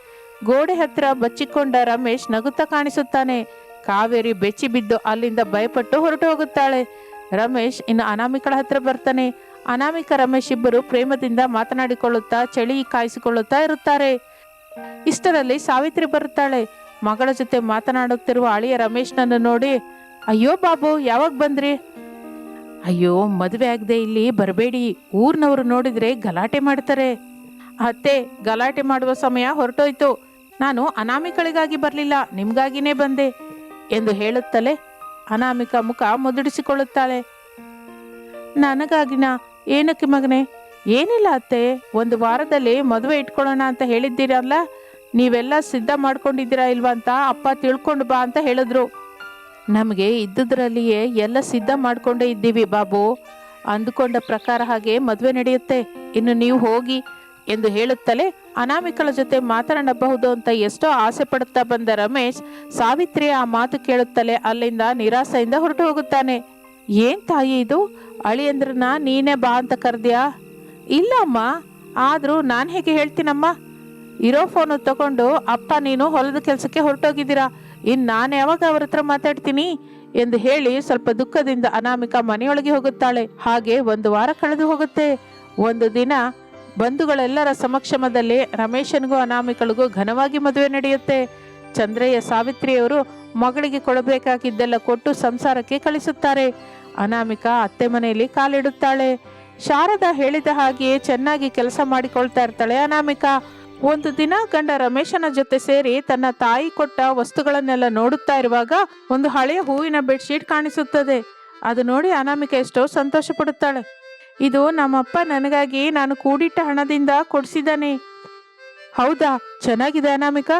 ಗೋಡೆ ಹತ್ತಿರ ಬಚ್ಚಿಕೊಂಡ ರಮೇಶ್ ನಗುತ್ತಾ ಕಾಣಿಸುತ್ತಾನೆ. ಕಾವೇರಿ ಬೆಚ್ಚಿ ಬಿದ್ದು ಅಲ್ಲಿಂದ ಭಯಪಟ್ಟು ಹೊರಟು ಹೋಗುತ್ತಾಳೆ. ರಮೇಶ್ ಇನ್ನು ಅನಾಮಿಕಳ ಹತ್ರ ಬರ್ತಾನೆ. ಅನಾಮಿಕ ರಮೇಶ್ ಇಬ್ಬರು ಪ್ರೇಮದಿಂದ ಮಾತನಾಡಿಕೊಳ್ಳುತ್ತಾ ಚಳಿ ಕಾಯಿಸಿಕೊಳ್ಳುತ್ತಾ ಇರುತ್ತಾರೆ. ಇಷ್ಟರಲ್ಲಿ ಸಾವಿತ್ರಿ ಬರುತ್ತಾಳೆ. ಮಗಳ ಜೊತೆ ಮಾತನಾಡುತ್ತಿರುವ ಅಳಿಯ ರಮೇಶ್ನನ್ನು ನೋಡಿ, ಅಯ್ಯೋ ಬಾಬು, ಯಾವಾಗ ಬಂದ್ರಿ? ಅಯ್ಯೋ, ಮದುವೆ ಆಗದೆ ಇಲ್ಲಿ ಬರಬೇಡಿ. ಊರ್ನವರು ನೋಡಿದ್ರೆ ಗಲಾಟೆ ಮಾಡ್ತಾರೆ. ಅತ್ತೆ, ಗಲಾಟೆ ಮಾಡುವ ಸಮಯ ಹೊರಟೋಯ್ತು. ನಾನು ಅನಾಮಿಕಳಿಗಾಗಿ ಬರಲಿಲ್ಲ, ನಿಮ್ಗಾಗಿನೇ ಬಂದೆ, ಎಂದು ಹೇಳುತ್ತಲೇ ಅನಾಮಿಕ ಮುಖ ಮುದುಡಿಸಿಕೊಳ್ಳುತ್ತಾಳೆ. ನನಗಾಗಿನ ಏನಕ್ಕೆ ಮಗನೇ? ಏನಿಲ್ಲ ಅತ್ತೆ, ಒಂದು ವಾರದಲ್ಲಿ ಮದುವೆ ಇಟ್ಕೊಳ್ಳೋಣ ಅಂತ ಹೇಳಿದ್ದೀರಲ್ಲ? ನೀವೆಲ್ಲ ಸಿದ್ಧ ಮಾಡ್ಕೊಂಡಿದ್ದೀರಾ ಇಲ್ವಾ ಅಂತ ಅಪ್ಪ ತಿಳ್ಕೊಂಡು ಬಾ ಅಂತ ಹೇಳಿದ್ರು. ನಮಗೆ ಇದ್ದುದರಲ್ಲಿಯೇ ಎಲ್ಲ ಸಿದ್ಧ ಮಾಡ್ಕೊಂಡೇ ಇದ್ದೀವಿ ಬಾಬು. ಅಂದುಕೊಂಡ ಪ್ರಕಾರ ಹಾಗೆ ಮದುವೆ ನಡೆಯುತ್ತೆ. ಇನ್ನು ನೀವು ಹೋಗಿ ಎಂದು ಹೇಳುತ್ತಲೇ ಅನಾಮಿಕಳ ಜೊತೆ ಮಾತನಾಡಬಹುದು ಅಂತ ಎಷ್ಟೋ ಆಸೆ ಪಡುತ್ತಾ ಬಂದ ರಮೇಶ್ ಸಾವಿತ್ರಿ ಆ ಮಾತು ಕೇಳುತ್ತಲೇ ಅಲ್ಲಿಂದ ನಿರಾಸೆಯಿಂದ ಹೊರಟು ಹೋಗುತ್ತಾನೆ. ಏನ್ ತಾಯಿ ಇದು? ಅಳಿಯಂದ್ರನ್ನ ನೀನೇ ಬಾ ಅಂತ ಕರ್ದ್ಯಾ? ಇಲ್ಲ ಅಮ್ಮ, ಆದ್ರೂ ನಾನು ಹೇಗೆ ಹೇಳ್ತೀನಮ್ಮ? ಇರೋ ಫೋನು ತಗೊಂಡು ಅಪ್ಪ ನೀನು ಹೊಲದ ಕೆಲಸಕ್ಕೆ ಹೊರಟೋಗಿದ್ದೀರಾ? ಇನ್ನು ನಾನು ಯಾವಾಗ ಅವ್ರ ಹತ್ರ ಮಾತಾಡ್ತೀನಿ? ಎಂದು ಹೇಳಿ ಸ್ವಲ್ಪ ದುಃಖದಿಂದ ಅನಾಮಿಕ ಮನೆಯೊಳಗೆ ಹೋಗುತ್ತಾಳೆ. ಹಾಗೆ ಒಂದು ವಾರ ಕಳೆದು ಹೋಗುತ್ತೆ. ಒಂದು ದಿನ ಬಂಧುಗಳೆಲ್ಲರ ಸಮಕ್ಷಮದಲ್ಲಿ ರಮೇಶನಿಗೂ ಅನಾಮಿಕಳಿಗೂ ಘನವಾಗಿ ಮದುವೆ ನಡೆಯುತ್ತೆ. ಚಂದ್ರಯ್ಯ ಸಾವಿತ್ರಿಯವರು ಮಗಳಿಗೆ ಕೊಡಬೇಕಾಗಿದ್ದೆಲ್ಲ ಕೊಟ್ಟು ಸಂಸಾರಕ್ಕೆ ಕಳಿಸುತ್ತಾರೆ. ಅನಾಮಿಕ ಅತ್ತೆ ಮನೆಯಲ್ಲಿ ಕಾಲಿಡುತ್ತಾಳೆ. ಶಾರದಾ ಹೇಳಿದ ಹಾಗೆಯೇ ಚೆನ್ನಾಗಿ ಕೆಲಸ ಮಾಡಿಕೊಳ್ತಾ ಇರ್ತಾಳೆ ಅನಾಮಿಕಾ. ಒಂದು ದಿನ ಗಂಡ ರಮೇಶನ ಜೊತೆ ಸೇರಿ ತನ್ನ ತಾಯಿ ಕೊಟ್ಟ ವಸ್ತುಗಳನ್ನೆಲ್ಲ ನೋಡುತ್ತಾ ಇರುವಾಗ ಒಂದು ಹಳೆಯ ಹೂವಿನ ಬೆಡ್ಶೀಟ್ ಕಾಣಿಸುತ್ತದೆ. ಅದು ನೋಡಿ ಅನಾಮಿಕ ಎಷ್ಟೋ ಸಂತೋಷ ಪಡುತ್ತಾಳೆ ಇದು ನಮ್ಮಪ್ಪ ನನಗಾಗಿ ನಾನು ಕೂಡಿಟ್ಟ ಹಣದಿಂದ ಕೊಡಿಸಿದ್ದಾನೆ. ಹೌದಾ? ಚೆನ್ನಾಗಿದೆ ಅನಾಮಿಕ.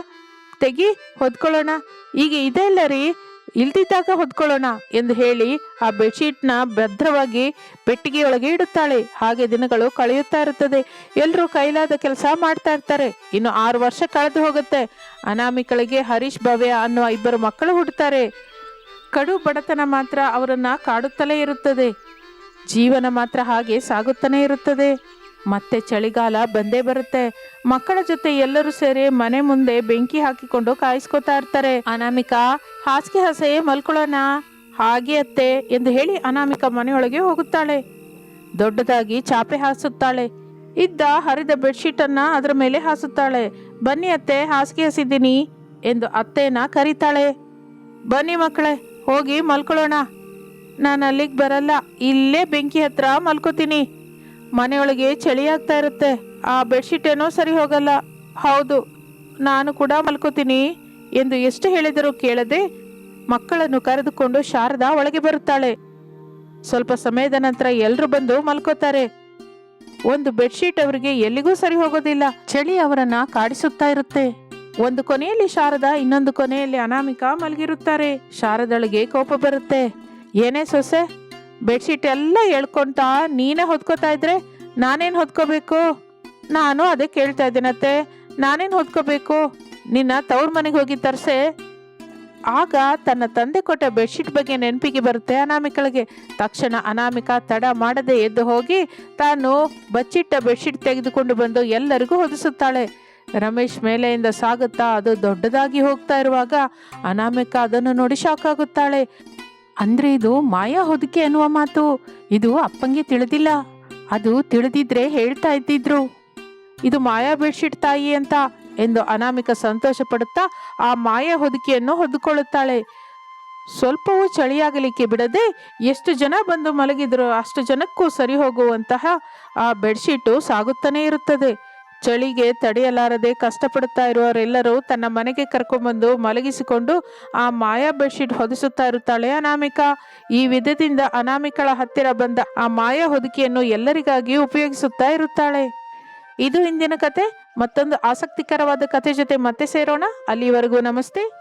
ತೆಗಿ, ಹೊದ್ಕೊಳ್ಳೋಣ. ಈಗ ಇದೆ ಇಲ್ಲ ರೀ? ಇಲ್ದಿದ್ದಾಗ ಹೊದ್ಕೊಳ್ಳೋಣ ಎಂದು ಹೇಳಿ ಆ ಬೆಡ್ಶೀಟ್ನ ಭದ್ರವಾಗಿ ಪೆಟ್ಟಿಗೆಯೊಳಗೆ ಇಡುತ್ತಾಳೆ. ಹಾಗೆ ದಿನಗಳು ಕಳೆಯುತ್ತಾ ಇರುತ್ತದೆ. ಎಲ್ಲರೂ ಕೈಲಾದ ಕೆಲಸ ಮಾಡ್ತಾ ಇರ್ತಾರೆ. ಇನ್ನು ಆರು ವರ್ಷ ಕಳೆದು ಹೋಗುತ್ತೆ. ಅನಾಮಿಕಳಿಗೆ ಹರೀಶ್ ಭವ್ಯ ಅನ್ನುವ ಇಬ್ಬರು ಮಕ್ಕಳು ಹುಟ್ಟುತ್ತಾರೆ. ಕಡು ಬಡತನ ಮಾತ್ರ ಅವರನ್ನ ಕಾಡುತ್ತಲೇ ಇರುತ್ತದೆ. ಜೀವನ ಮಾತ್ರ ಹಾಗೆ ಸಾಗುತ್ತಾನೆ ಇರುತ್ತದೆ. ಮತ್ತೆ ಚಳಿಗಾಲ ಬಂದೇ ಬರುತ್ತೆ. ಮಕ್ಕಳ ಜೊತೆ ಎಲ್ಲರೂ ಸೇರಿ ಮನೆ ಮುಂದೆ ಬೆಂಕಿ ಹಾಕಿಕೊಂಡು ಕಾಯಿಸ್ಕೊತಾ ಇರ್ತಾರೆ. ಅನಾಮಿಕಾ, ಹಾಸಿಗೆ ಹಸೆ ಮಲ್ಕೊಳ್ಳೋಣ. ಹಾಗೆ ಅತ್ತೆ ಎಂದು ಹೇಳಿ ಅನಾಮಿಕಾ ಮನೆಯೊಳಗೆ ಹೋಗುತ್ತಾಳೆ. ದೊಡ್ಡದಾಗಿ ಚಾಪೆ ಹಾಸುತ್ತಾಳೆ. ಇದ್ದ ಹರಿದ ಬೆಡ್ಶೀಟನ್ನು ಅದರ ಮೇಲೆ ಹಾಸುತ್ತಾಳೆ. ಬನ್ನಿ ಅತ್ತೆ, ಹಾಸಿಗೆ ಹಸಿದ್ದೀನಿ ಎಂದು ಅತ್ತೆನ ಕರೀತಾಳೆ. ಬನ್ನಿ ಮಕ್ಕಳೇ, ಹೋಗಿ ಮಲ್ಕೊಳ್ಳೋಣ. ನಾನು ಅಲ್ಲಿಗೆ ಬರಲ್ಲ, ಇಲ್ಲೇ ಬೆಂಕಿ ಹತ್ರ ಮಲ್ಕೋತೀನಿ. ಮನೆಯೊಳಗೆ ಚಳಿ ಆಗ್ತಾ ಇರುತ್ತೆ, ಆ ಬೆಡ್ಶೀಟ್ ಏನೋ ಸರಿ ಹೋಗಲ್ಲ. ಹೌದು, ನಾನು ಕೂಡ ಮಲ್ಕೋತೀನಿ ಎಂದು ಎಷ್ಟು ಹೇಳಿದರೂ ಕೇಳದೆ ಮಕ್ಕಳನ್ನು ಕರೆದುಕೊಂಡು ಶಾರದಾ ಒಳಗೆ ಬರುತ್ತಾಳೆ. ಸ್ವಲ್ಪ ಸಮಯದ ನಂತರ ಎಲ್ಲರೂ ಬಂದು ಮಲ್ಕೋತಾರೆ. ಒಂದು ಬೆಡ್ಶೀಟ್ ಅವರಿಗೆ ಎಲ್ಲಿಗೂ ಸರಿ ಹೋಗೋದಿಲ್ಲ, ಚಳಿ ಅವರನ್ನ ಕಾಡಿಸುತ್ತಾ ಇರುತ್ತೆ. ಒಂದು ಕೊನೆಯಲ್ಲಿ ಶಾರದಾ ಇನ್ನೊಂದು ಕೊನೆಯಲ್ಲಿ ಅನಾಮಿಕಾ ಮಲಗಿರುತ್ತಾರೆ. ಶಾರದಳಿಗೆ ಕೋಪ ಬರುತ್ತೆ. ಏನೇ ಸೊಸೆ ಬೆಡ್ಶೀಟ್ ಎಲ್ಲ ಎಳ್ಕೊತಾ ನೀನೇ ಹೊದ್ಕೋತಾ ಇದ್ರೆ ನಾನೇನು ಹೊದ್ಕೋಬೇಕು ನಾನು ಅದೇ ಕೇಳ್ತಾ ಇದ್ದೀನತ್ತೆ ನಾನೇನು ಹೊದ್ಕೋಬೇಕು ನಿನ್ನ ತವ್ರ ಮನೆಗೆ ಹೋಗಿ ತರ್ಸೆ. ಆಗ ತನ್ನ ತಂದೆ ಕೊಟ್ಟ ಬೆಡ್ಶೀಟ್ ಬಗ್ಗೆ ನೆನಪಿಗೆ ಬರುತ್ತೆ ಅನಾಮಿಕಳಿಗೆ. ತಕ್ಷಣ ಅನಾಮಿಕ ತಡ ಮಾಡದೆ ಎದ್ದು ಹೋಗಿ ತಾನು ಬಚ್ಚಿಟ್ಟ ಬೆಡ್ಶೀಟ್ ತೆಗೆದುಕೊಂಡು ಬಂದು ಎಲ್ಲರಿಗೂ ಹೊದಿಸುತ್ತಾಳೆ. ರಮೇಶ್ ಮೇಲೆಯಿಂದ ಸಾಗುತ್ತಾ ಅದು ದೊಡ್ಡದಾಗಿ ಹೋಗ್ತಾ ಇರುವಾಗ ಅನಾಮಿಕ ಅದನ್ನು ನೋಡಿ ಶಾಕ್ ಆಗುತ್ತಾಳೆ. ಅಂದ್ರೆ ಇದು ಮಾಯಾ ಹೊದಿಕೆ ಅನ್ನುವ ಮಾತು. ಇದು ಅಪ್ಪಂಗೆ ತಿಳಿದಿಲ್ಲ. ಅದು ತಿಳಿದಿದ್ರೆ ಹೇಳ್ತಾ ಇದ್ದಿದ್ರು. ಇದು ಮಾಯಾ ಬೆಡ್ಶೀಟ್ ತಾಯಿ ಅಂತ ಎಂದು ಅನಾಮಿಕ ಸಂತೋಷ ಪಡುತ್ತಾ ಆ ಮಾಯಾ ಹೊದಿಕೆಯನ್ನು ಹೊದ್ದುಕೊಳ್ಳುತ್ತಾಳೆ. ಸ್ವಲ್ಪವೂ ಚಳಿಯಾಗಲಿಕ್ಕೆ ಬಿಡದೆ ಎಷ್ಟು ಜನ ಬಂದು ಮಲಗಿದ್ರು ಅಷ್ಟು ಜನಕ್ಕೂ ಸರಿ ಹೋಗುವಂತಹ ಆ ಬೆಡ್ಶೀಟು ಸಾಗುತ್ತಾನೇ ಇರುತ್ತದೆ. ಚಳಿಗೆ ತಡೆಯಲಾರದೆ ಕಷ್ಟಪಡುತ್ತಾ ಇರುವವರೆಲ್ಲರೂ ತನ್ನ ಮನೆಗೆ ಕರ್ಕೊಂಡ್ಬಂದು ಮಲಗಿಸಿಕೊಂಡು ಆ ಮಾಯಾ ಬೆಡ್ಶೀಟ್ ಹೊದಿಸುತ್ತಾ ಇರುತ್ತಾಳೆ ಅನಾಮಿಕ. ಈ ವಿಧದಿಂದ ಅನಾಮಿಕಳ ಹತ್ತಿರ ಬಂದ ಆ ಮಾಯಾ ಹೊದಿಕೆಯನ್ನು ಎಲ್ಲರಿಗಾಗಿ ಉಪಯೋಗಿಸುತ್ತಾ ಇರುತ್ತಾಳೆ. ಇದು ಇಂದಿನ ಕತೆ. ಮತ್ತೊಂದು ಆಸಕ್ತಿಕರವಾದ ಕತೆ ಜೊತೆ ಮತ್ತೆ ಸೇರೋಣ. ಅಲ್ಲಿವರೆಗೂ ನಮಸ್ತೆ.